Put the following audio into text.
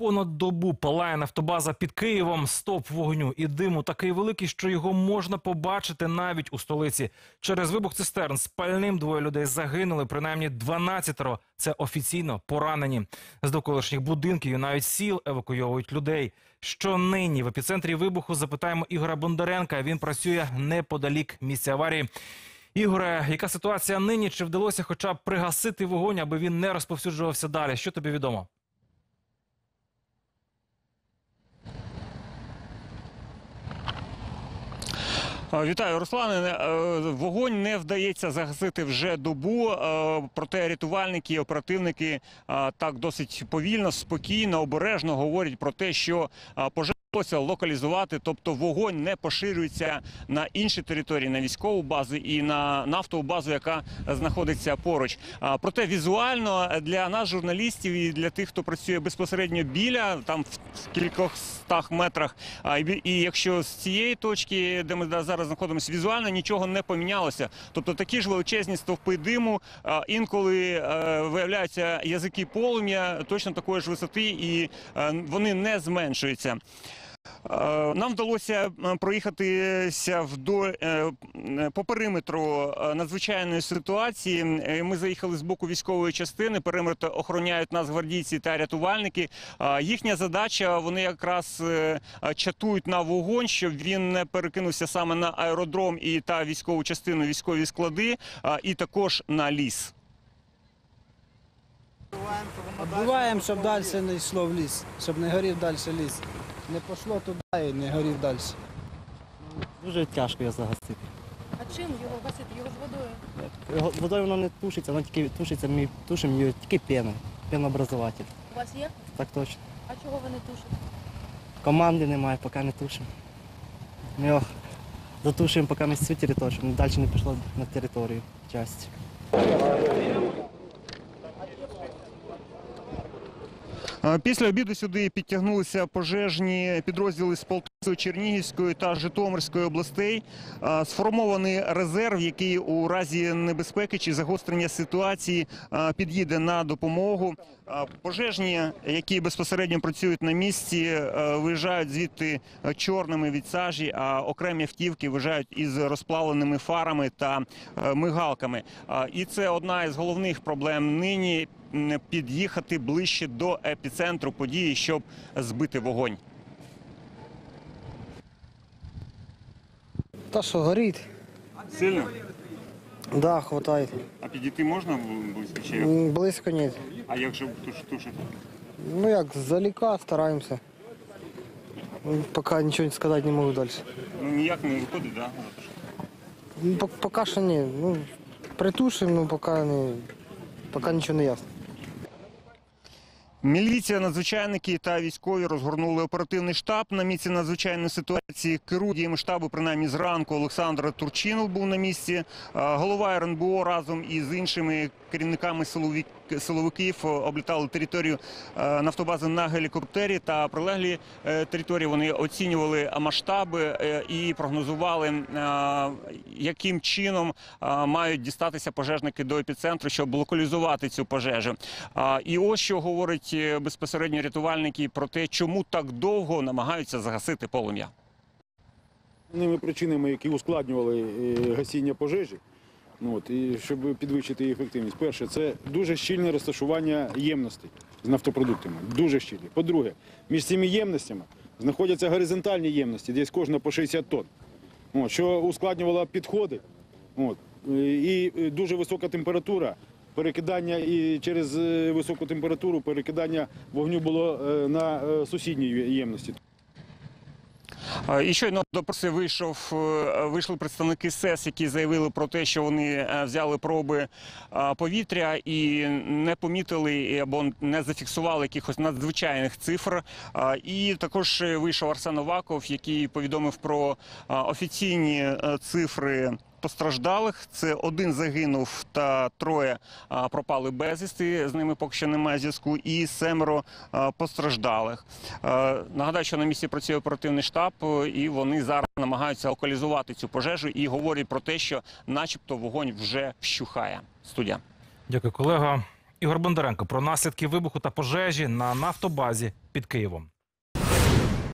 понад добу палає нафтобаза під Києвом. Стоп вогню і диму такий великий, що його можна побачити навіть у столиці. Через вибух цистерн з пальним двоє людей загинули. Принаймні 12 Це офіційно поранені. З довколишніх будинків і навіть сіл евакуйовують людей. Що нині в епіцентрі вибуху запитаємо Ігора Бондаренка. Він працює неподалік місця аварії. Ігоре, яка ситуація нині? Чи вдалося хоча б пригасити вогонь, аби він не розповсюджувався далі? Що тобі відомо? Вітаю, Руслане. Е, Вогонь не вдається загасити вже добу. е, Проте рятувальники і оперативники так досить повільно, спокійно, обережно говорять про те, що пожежу вдалося локалізувати, тобто вогонь не поширюється на інші території, на військову базу і на нафтову базу, яка знаходиться поруч. Проте візуально для нас, журналістів, і для тих, хто працює безпосередньо біля, там в кількох стах метрах. І якщо з цієї точки, де ми зараз знаходимося, візуально нічого не помінялося. Тобто такі ж величезні стовпи диму, інколи е, виявляються язики полум'я точно такої ж висоти, і е, вони не зменшуються. Е, Нам вдалося е, проїхатися вдоль е, по периметру надзвичайної ситуації. Ми заїхали з боку військової частини. Периметр охороняють нас гвардійці та рятувальники. Їхня задача вони якраз чатують на вогонь, щоб він не перекинувся саме на аеродром і та військову частину, військові склади, і також на ліс. Відбуваємо, щоб далі не йшло в ліс, щоб не горів далі ліс. Не пішло туди і не горів далі. Дуже тяжко його загасити. А чим його гасити? Його ж водою. Його- Водою воно не тушиться, воно тільки тушиться, ми тушимо його тільки пену, пенообразователь. У вас є? Так точно. А чого ви не тушите? Команди немає, поки не тушимо. Ми його затушуємо, поки ми всю територію, щоб далі не пішло на територію часті. Е, Після обіду сюди підтягнулися пожежні підрозділи з Полтавської, Чернігівської та Житомирської областей. Е, Сформований резерв, який у разі небезпеки чи загострення ситуації е, під'їде на допомогу. Пожежні, які безпосередньо працюють на місці, виїжджають звідти чорними від сажі, а окремі автівки виїжджають із розплавленими фарами та мигалками. І це одна із головних проблем нині під'їхати ближче до епіцентру події, щоб збити вогонь. Та що горить? Сильно? Да, хватає. А підійти можна близько чи М, Близько ні. А як же тушити? Ну як, заліка стараємося. М, Поки нічого сказати не можу далі. Ну ніяк не виходить, так? Ну, пок- Поки що ні. Ну, притушимо, ну поки не. Поки нічого не ясно. Міліція, надзвичайники та військові розгорнули оперативний штаб на місці надзвичайної ситуації. Керує штабу, принаймні зранку Олександр Турчинов був на місці. Голова РНБО разом із іншими керівниками силовик- силовиків е, облітали територію е, нафтобази на гелікоптері та прилеглі е, території. Вони оцінювали масштаби і прогнозували, яким чином мають дістатися пожежники до епіцентру, щоб локалізувати цю пожежу. І ось що говорять е, безпосередньо рятувальники про те, чому так довго намагаються загасити полум'я. Основними причинами, які ускладнювали гасіння пожежі, ну, от, і щоб підвищити її ефективність. Перше, це дуже щільне розташування ємностей з нафтопродуктами. Дуже щільне. По-друге, між цими ємностями знаходяться горизонтальні ємності, десь кожна по 60 тонн, от, що ускладнювало підходи. От, і дуже висока температура. Перекидання і через е, високу температуру перекидання вогню було е, на е, сусідній ємності. І щойно до преси вийшов, е, вийшли представники СЕС, які заявили про те, що вони е, взяли проби повітря і не помітили або не зафіксували якихось надзвичайних цифр. І також е, вийшов Арсен Оваков, який повідомив про офіційні е, цифри. Постраждалих це один загинув та троє пропали безвісти. З ними поки що немає зв'язку, і семеро постраждалих. Нагадаю, що на місці працює оперативний штаб, і вони зараз намагаються локалізувати цю пожежу і говорять про те, що, начебто, вогонь вже вщухає. Студія. Дякую, колега. Ігор Бондаренко про наслідки вибуху та пожежі на нафтобазі під Києвом.